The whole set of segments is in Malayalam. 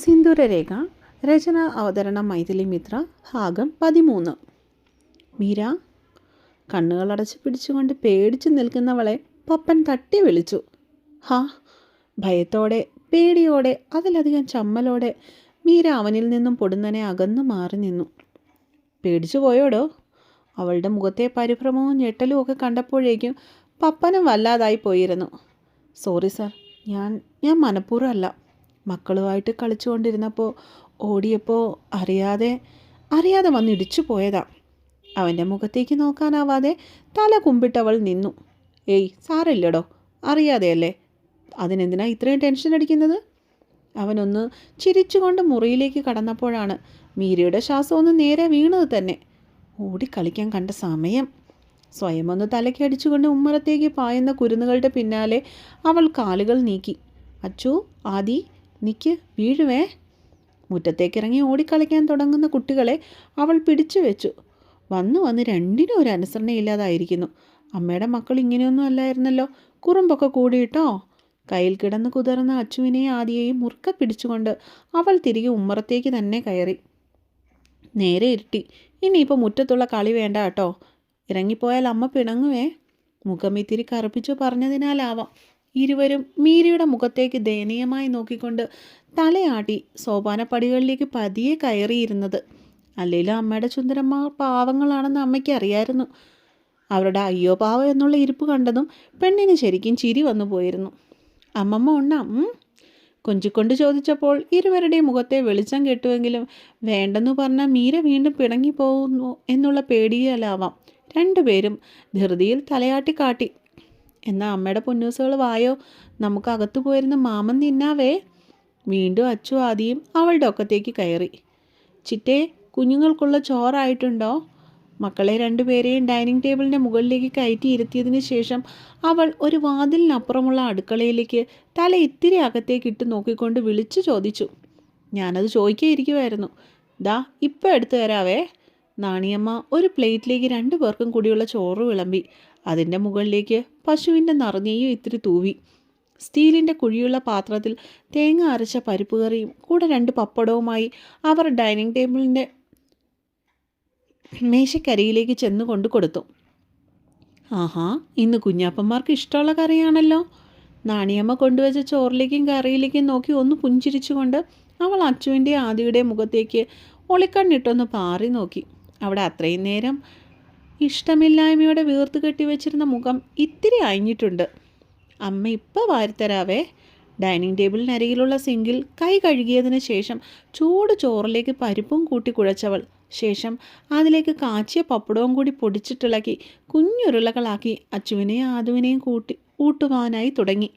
സിന്ദൂരരേഖ രചന അവതരണം മൈഥിലി മിത്ര ഭാഗം പതിമൂന്ന്. മീര കണ്ണുകളടച്ച് പിടിച്ചുകൊണ്ട് പേടിച്ചു നിൽക്കുന്നവളെ പപ്പൻ തട്ടി വിളിച്ചു. ഹാ ഭയത്തോടെ പേടിയോടെ അതിലധികം ചമ്മലോടെ മീര അവനിൽ നിന്നും പൊടുന്നനെ അകന്നു മാറി നിന്നു. പേടിച്ചു പോയോടോ? അവളുടെ മുഖത്തെ പരിഭ്രമവും ഞെട്ടലും ഒക്കെ കണ്ടപ്പോഴേക്കും പപ്പനും വല്ലാതായി പോയിരുന്നു. സോറി സാർ ഞാൻ ഞാൻ മനഃപൂർവം അല്ല മക്കളുമായിട്ട് കളിച്ചുകൊണ്ടിരുന്നപ്പോൾ ഓടിയപ്പോൾ അറിയാതെ അറിയാതെ വന്ന് ഇടിച്ചു പോയതാ. അവന്റെ മുഖത്തേക്ക് നോക്കാനാവാതെ തല കുമ്പിട്ടവൾ നിന്നു. ഏയ് സാറില്ലടോ അറിയാതെയല്ലേ? അതിനെന്തിനാ ഇത്രയും ടെൻഷൻ അടിക്കുന്നത്? അവനൊന്ന് ചിരിച്ചുകൊണ്ട് മുറിയിലേക്ക് കടന്നപ്പോഴാണ് മീരയുടെ ശ്വാസം ഒന്ന് നേരെ വീണത് തന്നെ. ഓടിക്കളിക്കാൻ കണ്ട സമയം. സ്വയം ഒന്ന് തലക്കടിച്ചുകൊണ്ട് ഉമ്മറത്തേക്ക് പായുന്ന കുരുന്നുകളുടെ പിന്നാലെ അവൾ കാലുകൾ നീക്കി. അച്ചു ആദി നിക്ക് വീഴുവേ. മുറ്റത്തേക്കിറങ്ങി ഓടിക്കളിക്കാൻ തുടങ്ങുന്ന കുട്ടികളെ അവൾ പിടിച്ചു വെച്ചു. വന്നു വന്ന് രണ്ടിനും ഒരു അനുസരണയില്ലാതായിരിക്കുന്നു അമ്മയുടെ മക്കൾ ഇങ്ങനെയൊന്നും അല്ലായിരുന്നല്ലോ. കുറുമ്പൊക്കെ കൂടിയിട്ടോ? കയ്യിൽ കിടന്ന് കുതിർന്ന അച്ചുവിനെയും ആദിയെയും മുറുക്ക പിടിച്ചുകൊണ്ട് അവൾ തിരികെ ഉമ്മറത്തേക്ക് തന്നെ കയറി. നേരെ ഇരുട്ടി. ഇനിയിപ്പോൾ മുറ്റത്തുള്ള കളി വേണ്ട കേട്ടോ. ഇറങ്ങിപ്പോയാൽ അമ്മ പിണങ്ങുവേ. മുഖം ഇത്തിരി കറുപ്പിച്ചു പറഞ്ഞതിനാലാവാം. ഇരുവരും മീരയുടെ മുഖത്തേക്ക് ദയനീയമായി നോക്കിക്കൊണ്ട് തലയാട്ടി സോപാനപ്പടികളിലേക്ക് പതിയെ കയറിയിരുന്നത്. അല്ലെങ്കിലും അമ്മയുടെ ചുന്ദരന്മാർ പാവങ്ങളാണെന്ന് അമ്മയ്ക്ക് അറിയായിരുന്നു. അവരുടെ അയ്യോ പാവം എന്നുള്ള ഇരിപ്പ് കണ്ടതും പെണ്ണിന് ശരിക്കും ചിരി വന്നു പോയിരുന്നു. അമ്മമ്മ ഉണ്ണാം കൊഞ്ചിക്കൊണ്ട് ചോദിച്ചപ്പോൾ ഇരുവരുടെയും മുഖത്തെ വെളിച്ചം കെട്ടുവെങ്കിലും വേണ്ടെന്ന് പറഞ്ഞ മീര വീണ്ടും പിണങ്ങി പിണങ്ങിപ്പോകുന്നു എന്നുള്ള പേടിയിലാവാം. രണ്ടുപേരും ധൃതിയിൽ തലയാട്ടി കാട്ടി എന്നാ അമ്മയുടെ പൊന്നൂസുകൾ വായോ? നമുക്ക് അകത്തു പോയിരുന്ന മാമൻ തിന്നാവേ വീണ്ടും അച്ചു ആദിയും അവളുടെ ഒക്കത്തേക്ക് കയറി. ചിറ്റേ കുഞ്ഞുങ്ങൾക്കുള്ള ചോറായിട്ടുണ്ടോ? മക്കളെ രണ്ടുപേരെയും ഡൈനിങ് ടേബിളിന്റെ മുകളിലേക്ക് കയറ്റി ഇരുത്തിയതിന് ശേഷം അവൾ ഒരു വാതിലിനപ്പുറമുള്ള അടുക്കളയിലേക്ക് തല ഇത്തിരി അകത്തേക്ക് ഇട്ട് നോക്കിക്കൊണ്ട് വിളിച്ചു ചോദിച്ചു. ഞാനത് ചോദിക്കാതിരിക്കുമായിരുന്നു ദാ ഇപ്പം എടുത്തു തരാവേ. നാണിയമ്മ ഒരു പ്ലേറ്റിലേക്ക് രണ്ടു പേർക്കും കൂടിയുള്ള ചോറ് വിളമ്പി. അതിന്റെ മുകളിലേക്ക് പശുവിന്റെ നറുനെയ്യും ഇത്തിരി തൂവി. സ്റ്റീലിന്റെ കുഴിയുള്ള പാത്രത്തിൽ തേങ്ങ അരച്ച പരിപ്പ് കറിയും കൂടെ രണ്ട് പപ്പടവുമായി അവർ ഡൈനിങ് ടേബിളിന്റെ മേശക്കരിയിലേക്ക് ചെന്ന് കൊണ്ടു കൊടുത്തു. ആഹാ ഇന്ന് കുഞ്ഞാപ്പന്മാർക്ക് ഇഷ്ടമുള്ള കറിയാണല്ലോ. നാണിയമ്മ കൊണ്ടുവച്ച ചോറിലേക്കും കറിയിലേക്കും നോക്കി ഒന്ന് പുഞ്ചിരിച്ചുകൊണ്ട് അവൾ അച്ചുവിന്റെ ആദിയുടെ മുഖത്തേക്ക് ഒളിക്കണ്ണിട്ടൊന്ന് പാറി നോക്കി. അവിടെ അത്രയും നേരം ഇഷ്ടമില്ലായ്മയോടെ വീർത്ത് കെട്ടി വെച്ചിരുന്ന മുഖം ഇത്തിരി അയഞ്ഞിട്ടുണ്ട് അമ്മ ഇപ്പോൾ വാരിത്തരാവേ. ഡൈനിങ് ടേബിളിനരികിലുള്ള സിങ്കിൽ കൈ കഴുകിയതിന് ശേഷം ചൂട് ചോറിലേക്ക് പരിപ്പും കൂട്ടി കുഴച്ചവൾ. ശേഷം അതിലേക്ക് കാച്ചിയ പപ്പടവും കൂടി പൊടിച്ചിട്ടിളക്കി കുഞ്ഞുരുളകളാക്കി അച്ചുവിനെയും ആദുവിനെയും കൂട്ടി കൂട്ടുവാനായി തുടങ്ങി.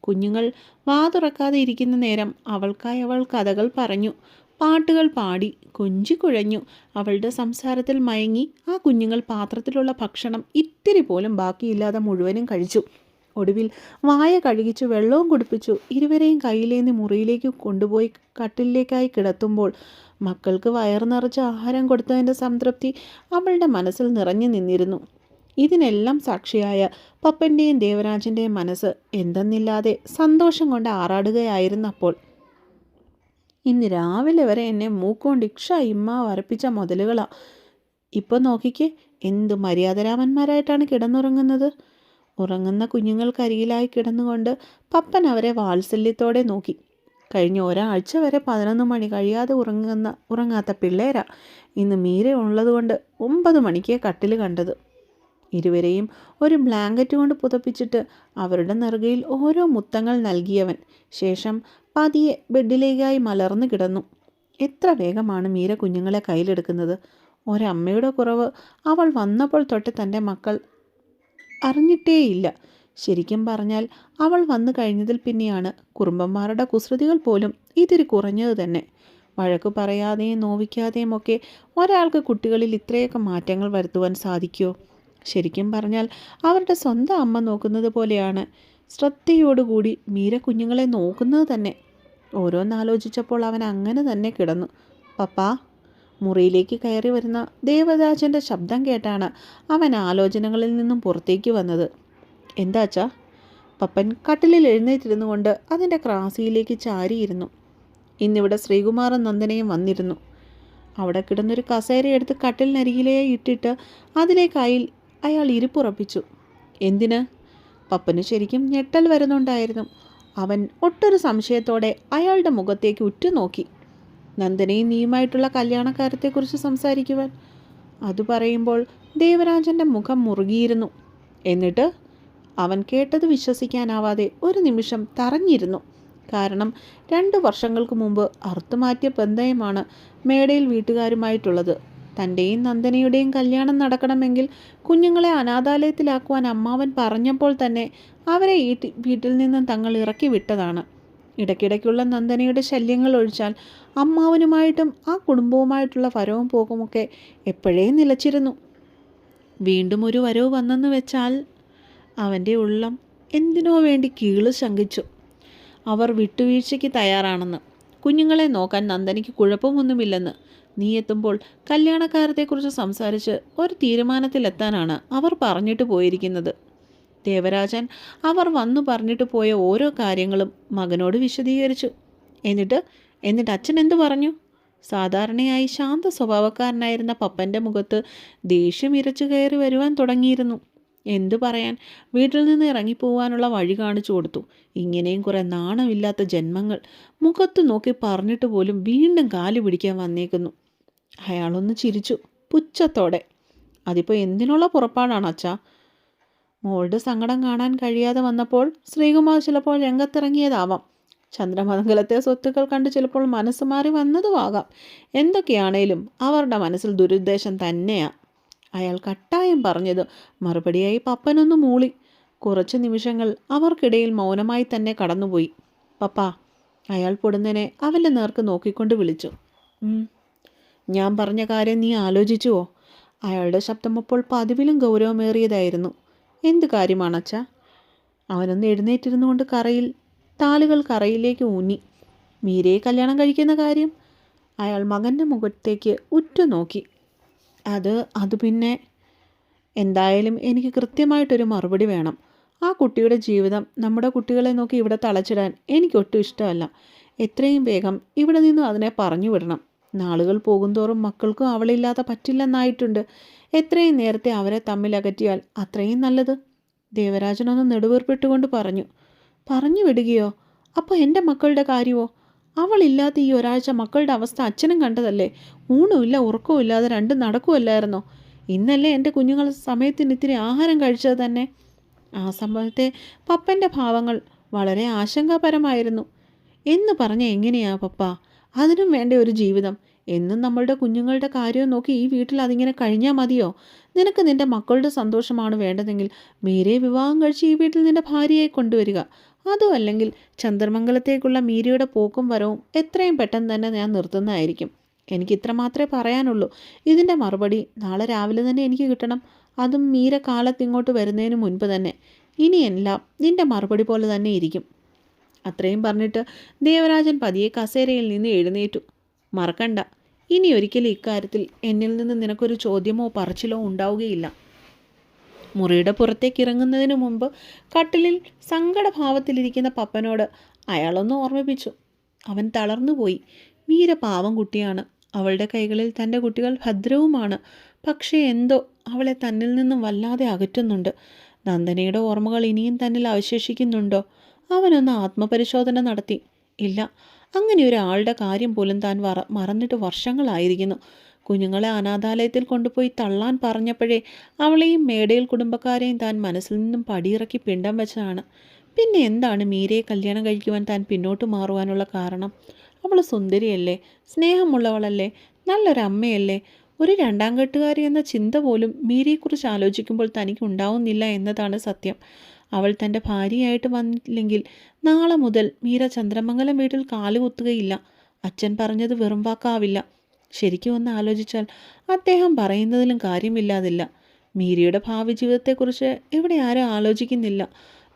കുഞ്ഞുങ്ങൾ വാതുറക്കാതെ ഇരിക്കുന്ന നേരം അവൾക്കായി അവൾ കഥകൾ പറഞ്ഞു. പാട്ടുകൾ പാടി കൊഞ്ചിക്കുഴഞ്ഞു അവളുടെ സംസാരത്തിൽ മയങ്ങി ആ കുഞ്ഞുങ്ങൾ പാത്രത്തിലുള്ള ഭക്ഷണം ഇത്തിരി പോലും ബാക്കിയില്ലാതെ മുഴുവനും കഴിച്ചു. ഒടുവിൽ വായ കഴുകിച്ചു വെള്ളവും കുടിപ്പിച്ചു ഇരുവരെയും കയ്യിലേന്തി മുറിയിലേക്ക് കൊണ്ടുപോയി കട്ടിലേക്കായി കിടത്തുമ്പോൾ മക്കൾക്ക് വയറു നിറച്ച് ആഹാരം കൊടുത്തതിന്റെ സംതൃപ്തി അവളുടെ മനസ്സിൽ നിറഞ്ഞു നിന്നിരുന്നു. ഇതിനെല്ലാം സാക്ഷിയായ പപ്പന്റെയും ദേവരാജന്റെയും മനസ്സ് എന്തെന്നില്ലാതെ സന്തോഷം കൊണ്ട് ആറാടുകയായിരുന്നു അപ്പോൾ ഇന്ന് രാവിലെ വരെ എന്നെ മൂക്കോണ്ട് ഇക്ഷ ഇമ്മ വരപ്പിച്ച മുതലുകളാ. ഇപ്പം നോക്കിക്കേ എന്ത് മര്യാദരാമന്മാരായിട്ടാണ് കിടന്നുറങ്ങുന്നത്? ഉറങ്ങുന്ന കുഞ്ഞുങ്ങൾക്കരികിലായി കിടന്നുകൊണ്ട് പപ്പൻ അവരെ വാത്സല്യത്തോടെ നോക്കി. കഴിഞ്ഞ ഒരാഴ്ച വരെ പതിനൊന്ന് മണി കഴിയാതെ ഉറങ്ങുന്ന ഉറങ്ങാത്ത പിള്ളേരാ ഇന്ന് മീര ഉള്ളതുകൊണ്ട് ഒമ്പത് മണിക്കേ കട്ടിൽ കണ്ടത്. ഇരുവരെയും ഒരു ബ്ലാങ്കറ്റ് കൊണ്ട് പുതപ്പിച്ചിട്ട് അവരുടെ നെറുകയിൽ ഓരോ മുത്തങ്ങൾ നൽകിയവൻ. ശേഷം പതിയെ ബെഡിലേക്കായി മലർന്നു കിടന്നു. എത്ര വേഗമാണ് മീര കുഞ്ഞുങ്ങളെ കയ്യിലെടുക്കുന്നത്. ഒരമ്മയുടെ കുറവ്. അവൾ വന്നപ്പോൾ തൊട്ട് തന്റെ മക്കൾ അറിഞ്ഞിട്ടേയില്ല. ശരിക്കും പറഞ്ഞാൽ അവൾ വന്നു കഴിഞ്ഞതിൽ പിന്നെയാണ് കുറുമ്പന്മാരുടെ കുസൃതികൾ പോലും ഇതിരി കുറഞ്ഞത് തന്നെ. വഴക്കു പറയാതെയും നോവിക്കാതെയും ഒക്കെ ഒരാൾക്ക് കുട്ടികളിൽ ഇത്രയൊക്കെ മാറ്റങ്ങൾ വരുത്തുവാൻ സാധിക്കുമോ ശരിക്കും പറഞ്ഞാൽ അവരുടെ സ്വന്തം അമ്മ നോക്കുന്നത് പോലെയാണ്. ശ്രദ്ധയോടുകൂടി മീര കുഞ്ഞുങ്ങളെ നോക്കുന്നത് തന്നെ. ഓരോന്നാലോചിച്ചപ്പോൾ അവൻ അങ്ങനെ തന്നെ കിടന്നു. പപ്പാ മുറിയിലേക്ക് കയറി വരുന്ന ദേവദാസന്റെ ശബ്ദം കേട്ടാണ് അവൻ ആലോചനകളിൽ നിന്നും പുറത്തേക്ക് വന്നത്. എന്താച്ചാ പപ്പൻ കട്ടിലിൽ എഴുന്നേറ്റിരുന്നു കൊണ്ട് അതിന്റെ ക്രാസിയിലേക്ക് ചാരിയിരുന്നു. ഇന്നിവിടെ ശ്രീകുമാറും നന്ദനയും വന്നിരുന്നു. അവിടെ കിടന്നൊരു കസേര എടുത്ത് കട്ടിലിനരികിലേ ഇട്ടിട്ട് അതിലേക്കായി അയാൾ ഇരിപ്പുറപ്പിച്ചു. എന്തിന്? പപ്പന് ശരിക്കും ഞെട്ടൽ വരുന്നുണ്ടായിരുന്നു. അവൻ ഒട്ടൊരു സംശയത്തോടെ അയാളുടെ മുഖത്തേക്ക് ഉറ്റുനോക്കി. നന്ദനയും നീയുമായിട്ടുള്ള കല്യാണക്കാരത്തെക്കുറിച്ച് സംസാരിക്കുവാൻ. അത് പറയുമ്പോൾ ദേവരാജന്റെ മുഖം മുറുകിയിരുന്നു. എന്നിട്ട് അവൻ കേട്ടത് വിശ്വസിക്കാനാവാതെ ഒരു നിമിഷം തറഞ്ഞിരുന്നു. കാരണം രണ്ട് വർഷങ്ങൾക്ക് മുമ്പ് അറുത്തുമാറ്റിയ ബന്ധയമാണ് മേടയിൽ വീട്ടുകാരുമായിട്ടുള്ളത്. തന്റെയും നന്ദനയുടെയും കല്യാണം നടക്കണമെങ്കിൽ കുഞ്ഞുങ്ങളെ അനാഥാലയത്തിലാക്കുവാൻ അമ്മാവൻ പറഞ്ഞപ്പോൾ തന്നെ അവരെ വീട്ടിൽ നിന്നും തങ്ങൾ ഇറക്കി വിട്ടതാണ്. ഇടയ്ക്കിടയ്ക്കുള്ള നന്ദനയുടെ ശല്യങ്ങൾ ഒഴിച്ചാൽ അമ്മാവനുമായിട്ടും ആ കുടുംബവുമായിട്ടുള്ള വരവും പോകുമൊക്കെ എപ്പോഴേ നിലച്ചിരുന്നു. വീണ്ടും ഒരു വരവ് വന്നെന്ന് വെച്ചാൽ അവന്റെ ഉള്ളം എന്തിനോ വേണ്ടി കീൾ ശങ്കിച്ചു. അവർ വിട്ടുവീഴ്ചയ്ക്ക് തയ്യാറാണെന്ന്. കുഞ്ഞുങ്ങളെ നോക്കാൻ നന്ദനിക്ക് കുഴപ്പമൊന്നുമില്ലെന്ന്. നീ എത്തുമ്പോൾ കല്യാണക്കാരത്തെക്കുറിച്ച് സംസാരിച്ച് ഒരു തീരുമാനത്തിലെത്താനാണ് അവർ പറഞ്ഞിട്ട് പോയിരിക്കുന്നത്. ദേവരാജൻ അവർ വന്നു പറഞ്ഞിട്ട് പോയ ഓരോ കാര്യങ്ങളും മകനോട് വിശദീകരിച്ചു. എന്നിട്ട് എന്നിട്ട് അച്ഛൻ എന്തു പറഞ്ഞു? സാധാരണയായി ശാന്ത സ്വഭാവക്കാരനായിരുന്ന പപ്പന്റെ മുഖത്ത് ദേഷ്യം ഇരച്ചു കയറി വരുവാൻ തുടങ്ങിയിരുന്നു. എന്തു പറയാൻ? വീട്ടിൽ നിന്ന് ഇറങ്ങിപ്പോവാനുള്ള വഴി കാണിച്ചു കൊടുത്തു. ഇങ്ങനെയും കുറെ നാണമില്ലാത്ത ജന്മങ്ങൾ മുഖത്ത് നോക്കി പറഞ്ഞിട്ട് പോലും വീണ്ടും കാലു പിടിക്കാൻ വന്നേക്കുന്നു. അയാളൊന്ന് ചിരിച്ചു പുച്ഛത്തോടെ. അതിപ്പോൾ എന്തിനുള്ള പുറപ്പാടാണ് അച്ഛാ? മോളുടെ സങ്കടം കാണാൻ കഴിയാതെ വന്നപ്പോൾ ശ്രീകുമാർ ചിലപ്പോൾ രംഗത്തിറങ്ങിയതാവാം. ചന്ദ്രമംഗലത്തെ സ്വത്തുക്കൾ കണ്ട് ചിലപ്പോൾ മനസ്സ് മാറി വന്നതുമാകാം. എന്തൊക്കെയാണേലും അവരുടെ മനസ്സിൽ ദുരുദ്ദേശം തന്നെയാ. അയാൾ കട്ടായം പറഞ്ഞത് മറുപടിയായി പപ്പനൊന്ന് മൂളി. കുറച്ച് നിമിഷങ്ങൾ അവർക്കിടയിൽ മൗനമായി തന്നെ കടന്നുപോയി. പപ്പ അയാൾ പൊടുന്നനെ അവന്റെ നേർക്ക് നോക്കിക്കൊണ്ട് വിളിച്ചു. "ഉം. ഞാൻ പറഞ്ഞ കാര്യം നീ ആലോചിച്ചുവോ? അയാളുടെ ശബ്ദം അപ്പോൾ പതിവിലും ഗൗരവമേറിയതായിരുന്നു. എന്ത് കാര്യമാണച്ച അവനൊന്ന് എഴുന്നേറ്റിരുന്നു കൊണ്ട് കറയിൽ താലുകൾ കറയിലേക്ക് ഊന്നി. മീരയെ കല്യാണം കഴിക്കുന്ന കാര്യം? അയാൾ മകന്റെ മുഖത്തേക്ക് ഉറ്റുനോക്കി. അത് അത് പിന്നെ എന്തായാലും എനിക്ക് കൃത്യമായിട്ടൊരു മറുപടി വേണം. ആ കുട്ടിയുടെ ജീവിതം നമ്മുടെ കുട്ടികളെ നോക്കി ഇവിടെ തളച്ചിടാൻ എനിക്കൊട്ടും ഇഷ്ടമല്ല. എത്രയും വേഗം ഇവിടെ നിന്നും അതിനെ പറഞ്ഞു വിടണം. നാളുകൾ പോകുന്തോറും മക്കൾക്കും അവളില്ലാതെ പറ്റില്ലെന്നായിട്ടുണ്ട്. എത്രയും നേരത്തെ അവരെ തമ്മിൽ അകറ്റിയാൽ അത്രയും നല്ലത്. ദേവരാജനൊന്ന് നെടുവേർപ്പെട്ടുകൊണ്ട് പറഞ്ഞു. പറഞ്ഞു വിടുകയോ? അപ്പോൾ എന്റെ മക്കളുടെ കാര്യമോ? അവളില്ലാത്ത ഈ ഒരാഴ്ച മക്കളുടെ അവസ്ഥ അച്ഛനും കണ്ടതല്ലേ? ഊണുമില്ല ഉറക്കവും ഇല്ലാതെ രണ്ടും നടക്കുമല്ലായിരുന്നോ ഇന്നല്ലേ എന്റെ കുഞ്ഞുങ്ങൾ സമയത്തിന് ഇത്തിരി ആഹാരം കഴിച്ചത് തന്നെ. ആ സമയത്തെ പപ്പന്റെ ഭാവങ്ങൾ വളരെ ആശങ്കാപരമായിരുന്നു. എന്ന് പറഞ്ഞ എങ്ങനെയാ പപ്പ? അതിനും വേണ്ട ഒരു ജീവിതം. എന്നും നമ്മളുടെ കുഞ്ഞുങ്ങളുടെ കാര്യം നോക്കി ഈ വീട്ടിൽ അതിങ്ങനെ കഴിഞ്ഞാൽ മതിയോ? നിനക്ക് നിന്റെ മക്കളുടെ സന്തോഷമാണ് വേണ്ടതെങ്കിൽ മീരയെ വിവാഹം കഴിച്ച് ഈ വീട്ടിൽ നിന്റെ ഭാര്യയെ കൊണ്ടുവരിക. അതോ അല്ലെങ്കിൽ ചന്ദ്രമംഗലത്തേക്കുള്ള മീരയുടെ പോക്കും വരവും എത്രയും പെട്ടെന്ന് തന്നെ ഞാൻ നിർത്തുന്നതായിരിക്കും. എനിക്ക് ഇത്ര മാത്രമേ പറയാനുള്ളൂ. ഇതിന്റെ മറുപടി നാളെ രാവിലെ തന്നെ എനിക്ക് കിട്ടണം. അതും മീര കാലത്ത് ഇങ്ങോട്ട് വരുന്നതിന് മുൻപ് തന്നെ. ഇനിയെല്ലാം നിന്റെ മറുപടി പോലെ തന്നെ ഇരിക്കും. അത്രയും പറഞ്ഞിട്ട് ദേവരാജൻ പതിയെ കസേരയിൽ നിന്ന് എഴുന്നേറ്റു. മറക്കണ്ട. ഇനി ഒരിക്കലും ഇക്കാര്യത്തിൽ എന്നിൽ നിന്ന് നിനക്കൊരു ചോദ്യമോ പറച്ചിലോ ഉണ്ടാവുകയില്ല. മുറിയുടെ പുറത്തേക്ക് ഇറങ്ങുന്നതിന് മുമ്പ് കട്ടിലിൽ സങ്കടഭാവത്തിലിരിക്കുന്ന പപ്പനോട് അയാളൊന്ന് ഓർമ്മിപ്പിച്ചു. അവൻ തളർന്നുപോയി. മീര പാവം കുട്ടിയാണ്. അവളുടെ കൈകളിൽ തന്റെ കുട്ടികൾ ഭദ്രവുമാണ്. പക്ഷേ എന്തോ അവളെ തന്നിൽ നിന്നും വല്ലാതെ അകറ്റുന്നുണ്ട്. നന്ദനയുടെ ഓർമ്മകൾ ഇനിയും തന്നിൽ അവശേഷിക്കുന്നുണ്ടോ? അവനൊന്ന് ആത്മപരിശോധന നടത്തി. ഇല്ല അങ്ങനെ ഒരാളുടെ കാര്യം പോലും താൻ വറ മറന്നിട്ട് വർഷങ്ങളായിരിക്കുന്നു. കുഞ്ഞുങ്ങളെ അനാഥാലയത്തിൽ കൊണ്ടുപോയി തള്ളാൻ പറഞ്ഞപ്പോഴേ അവളെയും മേടയിൽ കുടുംബക്കാരെയും താൻ മനസ്സിൽ നിന്നും പടിയിറക്കി പിണ്ടം വെച്ചതാണ്. പിന്നെ എന്താണ് മീരയെ കല്യാണം കഴിക്കുവാൻ താൻ പിന്നോട്ട് മാറുവാനുള്ള കാരണം? അവൾ സുന്ദരിയല്ലേ? സ്നേഹമുള്ളവളല്ലേ? നല്ലൊരമ്മയല്ലേ? ഒരു രണ്ടാം കെട്ടുകാരി എന്ന ചിന്ത പോലും മീരയെക്കുറിച്ച് ആലോചിക്കുമ്പോൾ തനിക്ക് ഉണ്ടാവുന്നില്ല എന്നതാണ് സത്യം. അവൾ തന്റെ ഭാര്യയായിട്ട് വന്നില്ലെങ്കിൽ നാളെ മുതൽ മീര ചന്ദ്രമംഗലം വീട്ടിൽ കാലുകുത്തുകയില്ല അച്ഛൻ പറഞ്ഞത് വെറും വാക്കാവില്ല. ശരിക്കും ഒന്ന് ആലോചിച്ചാൽ അദ്ദേഹം പറയുന്നതിലും കാര്യമില്ലാതില്ല. മീരയുടെ ഭാവി ജീവിതത്തെക്കുറിച്ച് ഇവിടെ ആരും ആലോചിക്കുന്നില്ല.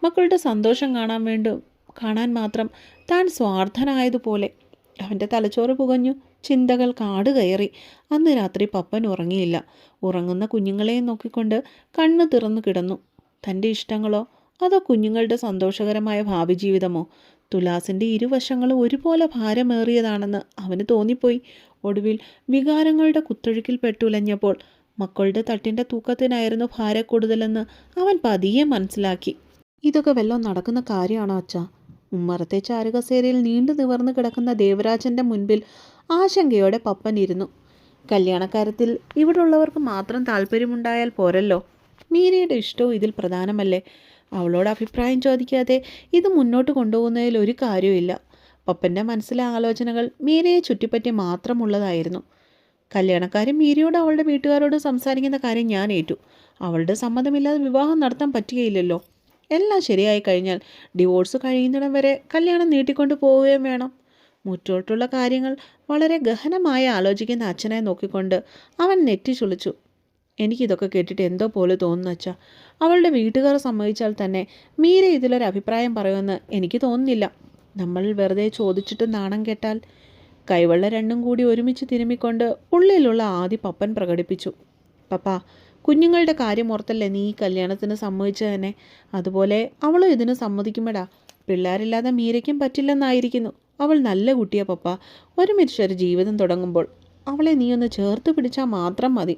മക്കളുടെ സന്തോഷം കാണാൻ വേണ്ടി കാണാൻ മാത്രം താൻ സ്വാർത്ഥനായതുപോലെ അവന്റെ തലച്ചോറ് പുകഞ്ഞു ചിന്തകൾ കാട് കയറി. അന്ന് രാത്രി പപ്പൻ ഉറങ്ങിയില്ല. ഉറങ്ങുന്ന കുഞ്ഞുങ്ങളെ നോക്കിക്കൊണ്ട് കണ്ണ് തുറന്നു കിടന്നു. തന്റെ ഇഷ്ടങ്ങളോ അതോ കുഞ്ഞുങ്ങളുടെ സന്തോഷകരമായ ഭാവി ജീവിതമോ തുലാസിന്റെ ഇരുവശങ്ങളും ഒരുപോലെ ഭാരമേറിയതാണെന്ന് അവന് തോന്നിപ്പോയി. ഒടുവിൽ വികാരങ്ങളുടെ കുത്തൊഴുക്കിൽ പെട്ടുലഞ്ഞപ്പോൾ മക്കളുടെ തട്ടിന്റെ തൂക്കത്തിനായിരുന്നു ഭാരക്കൂടുതലെന്ന് അവൻ പതിയെ മനസ്സിലാക്കി. ഇതൊക്കെ വല്ലതും നടക്കുന്ന കാര്യമാണോ അച്ഛ? ഉമ്മറത്തെ ചാരുകസേരയിൽ നീണ്ടു നിവർന്നു കിടക്കുന്ന ദേവരാജന്റെ മുൻപിൽ ആശങ്കയോടെ പപ്പൻ ഇരുന്നു. കല്യാണക്കാര്യത്തിൽ ഇവിടെയുള്ളവർക്ക് മാത്രം താല്പര്യമുണ്ടായാൽ പോരല്ലോ. മീരയുടെ ഇഷ്ടവും ഇതിൽ പ്രധാനമല്ലേ? അവളോട് അഭിപ്രായം ചോദിക്കാതെ ഇത് മുന്നോട്ട് കൊണ്ടുപോകുന്നതിൽ ഒരു കാര്യവുമില്ല. പപ്പന്റെ മനസ്സിലെ ആലോചനകൾ മീരയെ ചുറ്റിപ്പറ്റി മാത്രമുള്ളതായിരുന്നു. കല്യാണക്കാരൻ മീരയോട് അവളുടെ വീട്ടുകാരോട് സംസാരിക്കുന്ന കാര്യം ഞാൻ ഏറ്റു. അവളുടെ സമ്മതമില്ലാതെ വിവാഹം നടത്താൻ പറ്റുകയില്ലല്ലോ. എല്ലാം ശരിയായി കഴിഞ്ഞാൽ ഡിവോഴ്സ് കഴിയുന്നിടം വരെ കല്യാണം നീട്ടിക്കൊണ്ട് പോവുകയും വേണം. മുറ്റോട്ടുള്ള കാര്യങ്ങൾ വളരെ ഗഹനമായി ആലോചിക്കുന്ന അച്ഛനെ നോക്കിക്കൊണ്ട് അവൻ നെറ്റി ചുളിച്ചു. എനിക്കിതൊക്കെ കേട്ടിട്ട് എന്തോ പോലെ തോന്നുന്നു അച്ഛാ. അവളുടെ വീട്ടുകാർ സമ്മതിച്ചാൽ തന്നെ മീര ഇതിലൊരു അഭിപ്രായം പറയുമെന്ന് എനിക്ക് തോന്നുന്നില്ല. നമ്മൾ വെറുതെ ചോദിച്ചിട്ട് നാണം കേട്ടാൽ കൈവെള്ള രണ്ടും കൂടി ഒരുമിച്ച് തിരുമ്മിക്കൊണ്ട് ഉള്ളിലുള്ള ആദി പപ്പൻ പ്രകടിപ്പിച്ചു. പപ്പ കുഞ്ഞുങ്ങളുടെ കാര്യം ഓർത്തല്ലേ നീ കല്യാണത്തിന് സമ്മതിച്ചു തന്നെ? അതുപോലെ അവളും ഇതിന് സമ്മതിക്കുമെടാ. പിള്ളേരില്ലാതെ മീരയ്ക്കും പറ്റില്ലെന്നായിരിക്കുന്നു. അവൾ നല്ല കുട്ടിയാ പപ്പ. ഒരുമിച്ചൊരു ജീവിതം തുടങ്ങുമ്പോൾ അവളെ നീ ഒന്ന് ചേർത്ത് പിടിച്ചാൽ മാത്രം മതി.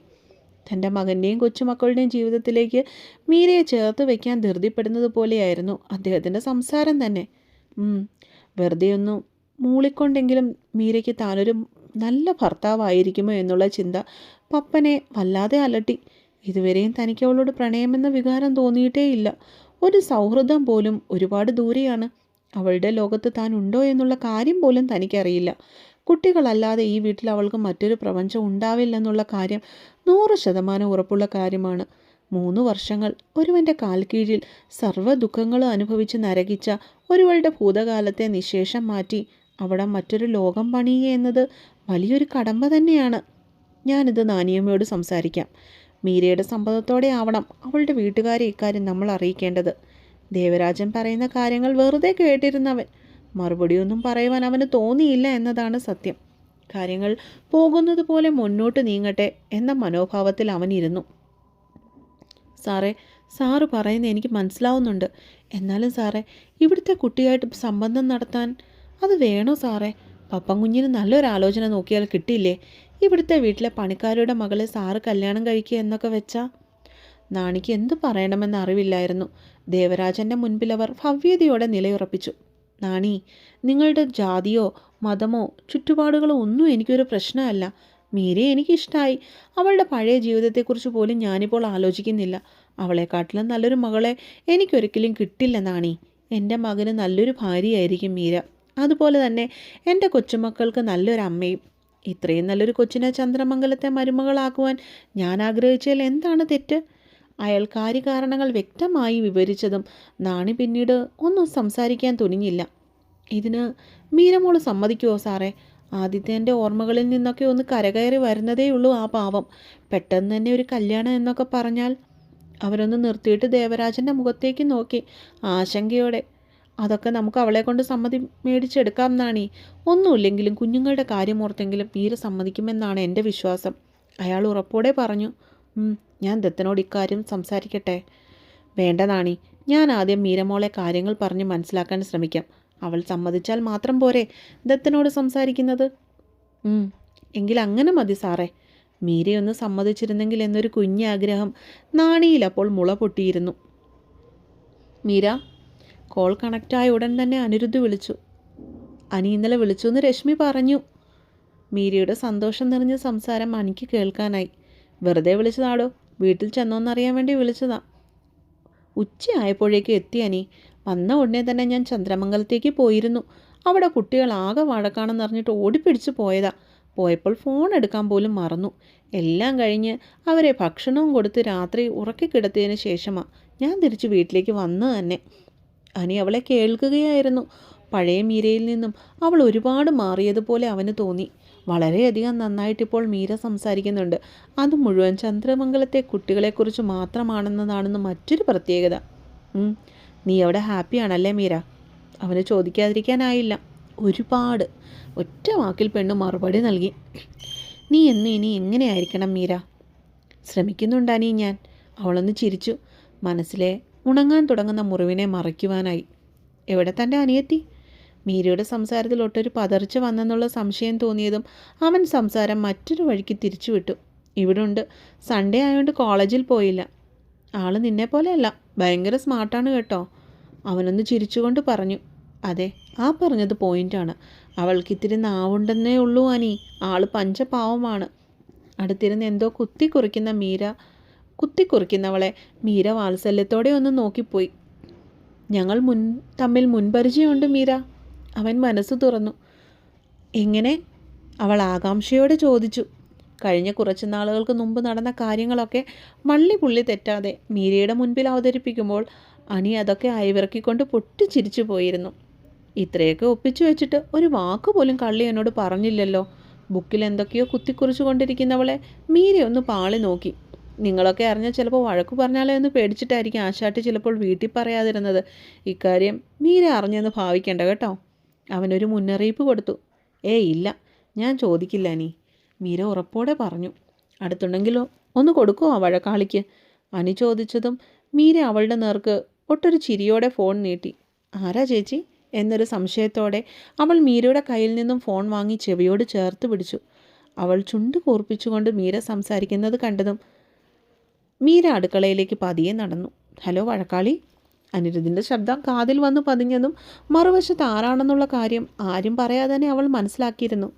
തന്റെ മകന്റെയും കൊച്ചുമക്കളുടെയും ജീവിതത്തിലേക്ക് മീരയെ ചേർത്ത് വയ്ക്കാൻ ധൃതിപ്പെടുന്നത് പോലെയായിരുന്നു അദ്ദേഹത്തിന്റെ സംസാരം തന്നെ. ഉം, വെറുതെ ഒന്നും മൂളിക്കൊണ്ടെങ്കിലും മീരയ്ക്ക് താനൊരു നല്ല ഭർത്താവായിരിക്കുമോ എന്നുള്ള ചിന്ത പപ്പനെ വല്ലാതെ അലട്ടി. ഇതുവരെയും തനിക്ക് അവളോട് പ്രണയമെന്ന വികാരം തോന്നിയിട്ടേയില്ല ഒരു സൗഹൃദം പോലും ഒരുപാട് ദൂരെയാണ്. അവളുടെ ലോകത്ത് താൻ ഉണ്ടോ എന്നുള്ള കാര്യം പോലും തനിക്കറിയില്ല. കുട്ടികളല്ലാതെ ഈ വീട്ടിൽ അവൾക്ക് മറ്റൊരു പ്രപഞ്ചം ഉണ്ടാവില്ലെന്നുള്ള കാര്യം നൂറ് ശതമാനം ഉറപ്പുള്ള കാര്യമാണ്. മൂന്ന് വർഷങ്ങൾ ഒരുവന്റെ കാൽക്കീഴിൽ സർവ ദുഃഖങ്ങളും അനുഭവിച്ച് നരകിച്ച ഒരുവളുടെ ഭൂതകാലത്തെ നിശേഷം മാറ്റി അവിടെ മറ്റൊരു ലോകം പണിയുക എന്നത് വലിയൊരു കടമ്പ തന്നെയാണ്. ഞാനിത് നാനിയമ്മയോട് സംസാരിക്കാം. മീരയുടെ സമ്മതത്തോടെ ആവണം അവളുടെ വീട്ടുകാരെ ഇക്കാര്യം നമ്മൾ അറിയിക്കേണ്ടത്. ദേവരാജൻ പറയുന്ന കാര്യങ്ങൾ വെറുതെ കേട്ടിരുന്നവൻ മറുപടിയൊന്നും പറയുവാൻ അവന് തോന്നിയില്ല എന്നതാണ് സത്യം. കാര്യങ്ങൾ പോകുന്നത് പോലെ മുന്നോട്ട് നീങ്ങട്ടെ എന്ന മനോഭാവത്തിൽ അവൻ ഇരുന്നു സാറേ സാറ് പറയുന്നത് എനിക്ക് മനസ്സിലാവുന്നുണ്ട്. എന്നാലും സാറേ ഇവിടുത്തെ കുട്ടിയായിട്ട് സംബന്ധം നടത്താൻ അത് വേണോ സാറേ? പപ്പം കുഞ്ഞിന് നല്ലൊരു ആലോചന നോക്കിയാൽ കിട്ടിയില്ലേ? ഇവിടുത്തെ വീട്ടിലെ പണിക്കാരുടെ മകളെ സാറ് കല്യാണം കഴിക്കുക എന്നൊക്കെ വെച്ചാ? നാണിക്ക് എന്തു പറയണമെന്ന് അറിവില്ലായിരുന്നു. ദേവരാജന്റെ മുൻപിൽ അവർ ഭവ്യതയോടെ നിലയുറപ്പിച്ചു. നാണി നിങ്ങളുടെ ജാതിയോ മതമോ ചുറ്റുപാടുകളോ ഒന്നും എനിക്കൊരു പ്രശ്നമല്ല. മീരെ എനിക്കിഷ്ടമായി അവളുടെ പഴയ ജീവിതത്തെക്കുറിച്ച് പോലും ഞാനിപ്പോൾ ആലോചിക്കുന്നില്ല. അവളെക്കാട്ടിലും നല്ലൊരു മകളെ എനിക്കൊരിക്കലും കിട്ടില്ല നാണി. എന്റെ മകന് നല്ലൊരു ഭാര്യയായിരിക്കും മീര. അതുപോലെ തന്നെ എന്റെ കൊച്ചുമക്കൾക്ക് നല്ലൊരു അമ്മയും. ഇത്രയും നല്ലൊരു കൊച്ചിനെ ചന്ദ്രമംഗലത്തെ മരുമകളാക്കുവാൻ ഞാൻ ആഗ്രഹിച്ചാൽ എന്താണ് തെറ്റ്? അയാൾ കാര്യകാരണങ്ങൾ വ്യക്തമായി വിവരിച്ചതും നാണി പിന്നീട് ഒന്നും സംസാരിക്കാൻ തുനിഞ്ഞില്ല. ഇതിന് മീരമോൾ സമ്മതിക്കുമോ സാറേ? ആദിത്യന്റെ ഓർമ്മകളിൽ നിന്നൊക്കെ ഒന്ന് കരകയറി വരുന്നതേയുള്ളൂ ആ പാവം. പെട്ടെന്ന് തന്നെ ഒരു കല്യാണം എന്നൊക്കെ പറഞ്ഞാൽ അവരൊന്ന് നിർത്തിയിട്ട് ദേവരാജന്റെ മുഖത്തേക്ക് നോക്കി ആശങ്കയോടെ. അതൊക്കെ നമുക്ക് അവളെ കൊണ്ട് സമ്മതി മേടിച്ചെടുക്കാം എന്നാണീ ഒന്നുമില്ലെങ്കിലും കുഞ്ഞുങ്ങളുടെ കാര്യം ഓർത്തെങ്കിലും മീര സമ്മതിക്കുമെന്നാണ് എന്റെ വിശ്വാസം. അയാൾ ഉറപ്പോടെ പറഞ്ഞു "ഉം, ഞാൻ ദത്തനോട് ഇക്കാര്യം സംസാരിക്കട്ടെ? വേണ്ട നാണി ഞാൻ ആദ്യം മീരമോളെ കാര്യങ്ങൾ പറഞ്ഞ് മനസ്സിലാക്കാൻ ശ്രമിക്കാം. അവൾ സമ്മതിച്ചാൽ മാത്രം പോരെ ദത്തനോട് സംസാരിക്കുന്നത്? എങ്കിൽ അങ്ങനെ മതി സാറേ. മീരയൊന്ന് സമ്മതിച്ചിരുന്നെങ്കിൽ എന്നൊരു കുഞ്ഞാഗ്രഹം നാണിയിൽ അപ്പോൾ മുള പൊട്ടിയിരുന്നു. മീര കോൾ കണക്റ്റായ ഉടൻ തന്നെ അനിരുദ്ധ് വിളിച്ചു. അനി ഇന്നലെ വിളിച്ചു എന്ന് രശ്മി പറഞ്ഞു. മീരയുടെ സന്തോഷം നിറഞ്ഞ സംസാരം അനിക്ക് കേൾക്കാനായി. വെറുതെ വിളിച്ചതാടോ? വീട്ടിൽ ചെന്നോന്നറിയാൻ വേണ്ടി വിളിച്ചതാ. ഉച്ചയായപ്പോഴേക്കും എത്തി അനി. വന്ന ഉടനെ തന്നെ ഞാൻ ചന്ദ്രമംഗലത്തേക്ക് പോയിരുന്നു. അവിടെ കുട്ടികൾ ആകെ വഴക്കാണെന്ന് അറിഞ്ഞിട്ട് ഓടിപ്പിടിച്ച് പോയതാ. പോയപ്പോൾ ഫോൺ എടുക്കാൻ പോലും മറന്നു. എല്ലാം കഴിഞ്ഞ് അവരെ ഭക്ഷണവും കൊടുത്ത് രാത്രി ഉറക്കി കിടത്തിയതിന് ശേഷമാണ് ഞാൻ തിരിച്ച് വീട്ടിലേക്ക് വന്നു തന്നെ. അനി അവളെ കേൾക്കുകയായിരുന്നു. പഴയ മീരയിൽ നിന്നും അവൾ ഒരുപാട് മാറിയതുപോലെ അവന് തോന്നി. വളരെയധികം നന്നായിട്ടിപ്പോൾ മീര സംസാരിക്കുന്നുണ്ട്. അത് മുഴുവൻ ചന്ദ്രമംഗലത്തെ കുട്ടികളെക്കുറിച്ച് മാത്രമാണെന്നതാണെന്ന് മറ്റൊരു പ്രത്യേകത. നീ അവിടെ ഹാപ്പിയാണല്ലേ മീര? അവന് ചോദിക്കാതിരിക്കാനായില്ല. ഒരുപാട്. ഒറ്റ വാക്കിൽ പെണ്ണ് മറുപടി നൽകി. നീ എന്ന് ഇനി എങ്ങനെയായിരിക്കണം മീര? ശ്രമിക്കുന്നുണ്ടാനീ ഞാൻ. അവളൊന്ന് ചിരിച്ചു. മനസ്സിലെ ഉണങ്ങാൻ തുടങ്ങുന്ന മുറിവിനെ മറയ്ക്കുവാനായി. എവിടെ തന്റെ അനിയത്തി? മീരയുടെ സംസാരത്തിൽ ഒട്ടൊരു പതർച്ച വന്നെന്നുള്ള സംശയം തോന്നിയതും അവൻ സംസാരം മറ്റൊരു വഴിക്ക് തിരിച്ചുവിട്ടു. ഇവിടെ ഉണ്ട് സൺഡേ ആയതുകൊണ്ട് കോളേജിൽ പോയില്ല. ആൾ നിന്നെ പോലെയല്ല. ഭയങ്കര സ്മാർട്ടാണ് കേട്ടോ. അവനൊന്ന് ചിരിച്ചുകൊണ്ട് പറഞ്ഞു. അതെ ആ പറഞ്ഞത് പോയിന്റാണ് അവൾക്ക് ഇത്തിരി നാവുണ്ടെന്നേ ഉള്ളൂ അനി. ആൾ പഞ്ചപാവമാണ്. അടുത്തിരുന്ന് എന്തോ കുത്തി കുറിക്കുന്ന മീര കുത്തി കുറിക്കുന്നവളെ മീര വാത്സല്യത്തോടെ ഒന്ന് നോക്കിപ്പോയി. ഞങ്ങൾ മുൻ തമ്മിൽ മുൻപരിചയമുണ്ട് മീര. അവൻ മനസ്സ് തുറന്നു. എങ്ങനെ? അവൾ ആകാംക്ഷയോടെ ചോദിച്ചു. കഴിഞ്ഞ കുറച്ച് നാളുകൾക്ക് മുമ്പ് നടന്ന കാര്യങ്ങളൊക്കെ മള്ളി പുള്ളി തെറ്റാതെ മീരയുടെ മുൻപിൽ അവതരിപ്പിക്കുമ്പോൾ അണി അതൊക്കെ അയവിറക്കിക്കൊണ്ട് പൊട്ടിച്ചിരിച്ചു പോയിരുന്നു. ഇത്രയൊക്കെ ഒപ്പിച്ചു വെച്ചിട്ട് ഒരു വാക്ക് പോലും കള്ളി എന്നോട് പറഞ്ഞില്ലല്ലോ. ബുക്കിൽ എന്തൊക്കെയോ കുത്തിക്കുറിച്ചു കൊണ്ടിരിക്കുന്നവളെ മീരയൊന്ന് പാളി നോക്കി. നിങ്ങളൊക്കെ അറിഞ്ഞാൽ ചിലപ്പോൾ വഴക്ക് പറഞ്ഞാലോ എന്ന് പേടിച്ചിട്ടായിരിക്കും ആശാട്ടി ചിലപ്പോൾ വീട്ടിൽ പറയാതിരുന്നത്. ഇക്കാര്യം മീര അറിഞ്ഞെന്ന് ഭാവിക്കേണ്ട കേട്ടോ. അവനൊരു മുന്നറിയിപ്പ് കൊടുത്തു. ഏയ് ഇല്ല. ഞാൻ ചോദിക്കില്ല നീ. മീര ഉറപ്പോടെ പറഞ്ഞു. അടുത്തുണ്ടെങ്കിലോ? ഒന്ന് കൊടുക്കുമോ വഴക്കാളിക്ക്? അനു ചോദിച്ചതും മീര അവളുടെ നേർക്ക് ഒട്ടൊരു ചിരിയോടെ ഫോൺ നീട്ടി. ആരാ ചേച്ചി? എന്നൊരു സംശയത്തോടെ അവൾ മീരയുടെ കയ്യിൽ നിന്നും ഫോൺ വാങ്ങി ചെവിയോട് ചേർത്ത് പിടിച്ചു. അവൾ ചുണ്ട് കൂർപ്പിച്ചുകൊണ്ട് മീര സംസാരിക്കുന്നത് കണ്ടതും മീര അടുക്കളയിലേക്ക് പതിയെ നടന്നു. ഹലോ വഴക്കാളി. അനിരുദ്ധിന്റെ ശബ്ദം കാതിൽ വന്ന് പതിഞ്ഞതും മറുവശത്ത് ആരാണെന്നുള്ള കാര്യം ആരും പറയാതെ തന്നെ അവൾ മനസ്സിലാക്കിയിരുന്നു.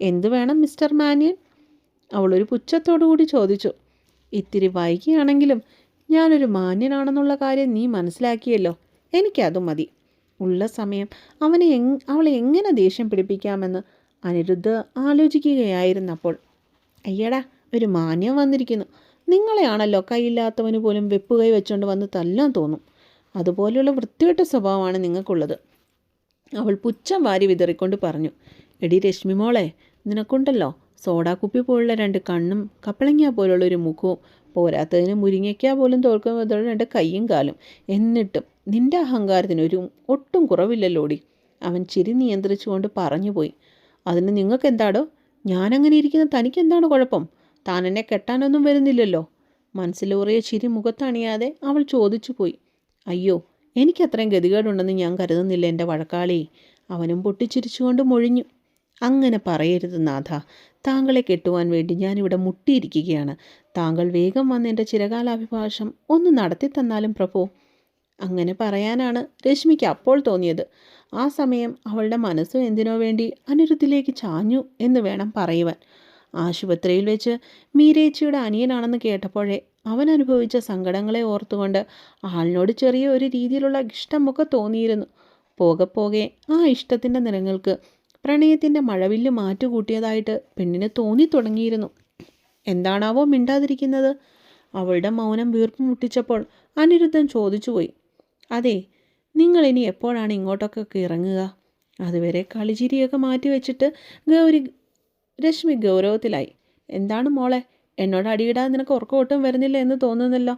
എന്തു വേണം മിസ്റ്റർ മാന്യൻ? അവളൊരു പുച്ഛത്തോടു കൂടി ചോദിച്ചു. ഇത്തിരി വൈകിയാണെങ്കിലും ഞാനൊരു മാന്യനാണെന്നുള്ള കാര്യം നീ മനസ്സിലാക്കിയല്ലോ. എനിക്കതും മതി. ഉള്ള സമയം അവനെ എങ് അവളെ എങ്ങനെ ദേഷ്യം പിടിപ്പിക്കാമെന്ന് അനിരുദ്ധ് ആലോചിക്കുകയായിരുന്നപ്പോൾ. അയ്യടാ ഒരു മാന്യം വന്നിരിക്കുന്നു. നിങ്ങളെയാണല്ലോ കൈയില്ലാത്തവന് പോലും വെപ്പുകൈ വെച്ചുകൊണ്ട് വന്ന് തല്ലാൻ തോന്നും. അതുപോലെയുള്ള വൃത്തികെട്ട സ്വഭാവമാണ് നിങ്ങൾക്കുള്ളത്. അവൾ പുച്ഛം വാരി വിതറിക്കൊണ്ട് പറഞ്ഞു എടി രശ്മി മോളെ നിനക്കുണ്ടല്ലോ സോഡാക്കുപ്പി പോലുള്ള രണ്ട് കണ്ണും കപ്പളങ്ങ പോലുള്ള ഒരു മുഖവും. പോരാത്തതിന് മുരിങ്ങയ്ക്ക പോലും തോൽക്കുമ്പോൾ രണ്ട് കൈയും കാലും. എന്നിട്ടും നിന്റെ അഹങ്കാരത്തിന് ഒരു ഒട്ടും കുറവില്ലല്ലോടി. അവൻ ചിരി നിയന്ത്രിച്ചുകൊണ്ട് പറഞ്ഞുപോയി അതിന് നിങ്ങൾക്ക് എന്താടോ ഞാനങ്ങനെ ഇരിക്കുന്ന തനിക്ക് എന്താണ് കുഴപ്പം? താൻ എന്നെ കെട്ടാനൊന്നും വരുന്നില്ലല്ലോ. മനസ്സിലൂറിയ ചിരി മുഖത്തണിയാതെ അവൾ ചോദിച്ചു പോയി അയ്യോ എനിക്കത്രയും ഗതികേടുണ്ടെന്ന് ഞാൻ കരുതുന്നില്ല എന്റെ വഴക്കാളി. അവനും പൊട്ടിച്ചിരിച്ചുകൊണ്ട് മൊഴിഞ്ഞു. അങ്ങനെ പറയരുത് നാഥ. താങ്കളെ കെട്ടുവാൻ വേണ്ടി ഞാനിവിടെ മുട്ടിയിരിക്കുകയാണ്. താങ്കൾ വേഗം വന്ന് എന്റെ ചിരകാലാഭിഭാഷം ഒന്ന് നടത്തി തന്നാലും പ്രഭു. അങ്ങനെ പറയാനാണ് രശ്മിക്ക് അപ്പോൾ തോന്നിയത്. ആ സമയം അവളുടെ മനസ്സും എന്തിനോ വേണ്ടി അനിരുദ്ധിലേക്ക് ചാഞ്ഞു എന്ന് വേണം പറയുവാൻ. ആശുപത്രിയിൽ വെച്ച് മീരേച്ചിയുടെ അനിയനാണെന്ന് കേട്ടപ്പോഴേ അവൻ അനുഭവിച്ച സങ്കടങ്ങളെ ഓർത്തുകൊണ്ട് ആളിനോട് ചെറിയ ഒരു രീതിയിലുള്ള ഇഷ്ടമൊക്കെ തോന്നിയിരുന്നു. പോകെ പോകെ ആ ഇഷ്ടത്തിന്റെ നിറങ്ങൾക്ക് പ്രണയത്തിന്റെ മഴവില്ല് മാറ്റുകൂട്ടിയതായിട്ട് പെണ്ണിന് തോന്നി തുടങ്ങിയിരുന്നു. എന്താണാവോ മിണ്ടാതിരിക്കുന്നത്? അവളുടെ മൗനം വീർപ്പ് മുട്ടിച്ചപ്പോൾ അനിരുദ്ധൻ ചോദിച്ചുപോയി. അതെ നിങ്ങൾ ഇനി എപ്പോഴാണ് ഇങ്ങോട്ടൊക്കെ ഇറങ്ങുക? അതുവരെ കളിചിരിയൊക്കെ മാറ്റി വെച്ചിട്ട് ഗൗരി രശ്മി ഗൗരവത്തിലായി. എന്താണ് മോളെ? എന്നോട് അടിയിടാൻ നിനക്ക് ഉറക്കം ഒട്ടും വരുന്നില്ല എന്ന് തോന്നുന്നല്ലോ.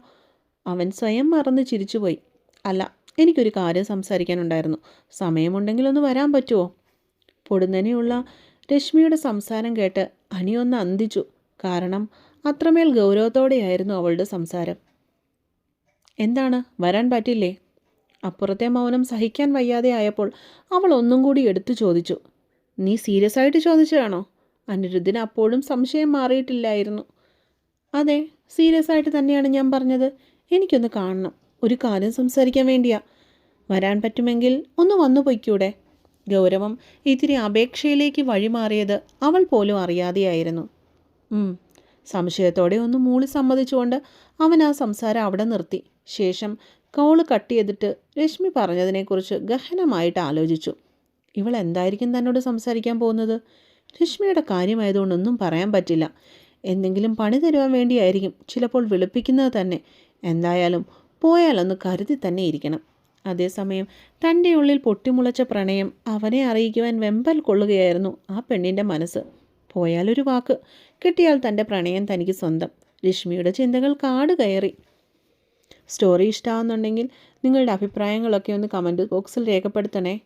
അവൻ സ്വയം മറന്ന് ചിരിച്ചുപോയി. അല്ല എനിക്കൊരു കാര്യം സംസാരിക്കാനുണ്ടായിരുന്നു. സമയമുണ്ടെങ്കിൽ ഒന്ന് വരാൻ പറ്റുമോ പൊടുന്നനെയുള്ള രശ്മിയുടെ സംസാരം കേട്ട് അനിയൊന്ന് അന്തിച്ചു. കാരണം അത്രമേൽ ഗൗരവത്തോടെയായിരുന്നു അവളുടെ സംസാരം. എന്താണ്? വരാൻ പറ്റില്ലേ? അപ്പുറത്തെ മൗനം സഹിക്കാൻ വയ്യാതെ ആയപ്പോൾ അവൾ ഒന്നും കൂടി എടുത്തു ചോദിച്ചു. നീ സീരിയസ് ആയിട്ട് ചോദിച്ചതാണോ? അനിരുദ്ധിന് അപ്പോഴും സംശയം മാറിയിട്ടില്ലായിരുന്നു. അതെ സീരിയസ് ആയിട്ട് തന്നെയാണ് ഞാൻ പറഞ്ഞത്. എനിക്കൊന്ന് കാണണം. ഒരു കാര്യം സംസാരിക്കാൻ വേണ്ടിയാ. വരാൻ പറ്റുമെങ്കിൽ ഒന്ന് വന്നു പൊയ്ക്കൂടെ? ഗൗരവം ഇത്തിരി അപേക്ഷയിലേക്ക് വഴിമാറിയത് അവൾ പോലും അറിയാതെയായിരുന്നു. സംശയത്തോടെ ഒന്ന് മൂളി സമ്മതിച്ചുകൊണ്ട് അവൻ ആ സംസാരം അവിടെ നിർത്തി. ശേഷം കോൾ കട്ട് ചെയ്തിട്ട് രശ്മി പറഞ്ഞതിനെക്കുറിച്ച് ഗഹനമായിട്ട് ആലോചിച്ചു. ഇവൾ എന്തായിരിക്കും തന്നോട് സംസാരിക്കാൻ പോകുന്നത്? രശ്മിയുടെ കാര്യമായതുകൊണ്ടൊന്നും പറയാൻ പറ്റില്ല. എന്തെങ്കിലും പണി തരുവാൻ വേണ്ടിയായിരിക്കും ചിലപ്പോൾ വിളിപ്പിക്കുന്നത് തന്നെ. എന്തായാലും പോയാലൊന്ന് കരുതി തന്നെ ഇരിക്കണം. അതേസമയം തന്റെ ഉള്ളിൽ പൊട്ടിമുളച്ച പ്രണയം അവനെ അറിയിക്കുവാൻ വെമ്പൽ കൊള്ളുകയായിരുന്നു ആ പെണ്ണിന്റെ മനസ്സ്. പോയാലൊരു വാക്ക് കിട്ടിയാൽ തന്റെ പ്രണയം തനിക്ക് സ്വന്തം. രശ്മിയുടെ ചിന്തകൾ കാട് കയറി. സ്റ്റോറി ഇഷ്ടമാവുന്നുണ്ടെങ്കിൽ നിങ്ങളുടെ അഭിപ്രായങ്ങളൊക്കെ ഒന്ന് കമന്റ് ബോക്സിൽ രേഖപ്പെടുത്തണേ.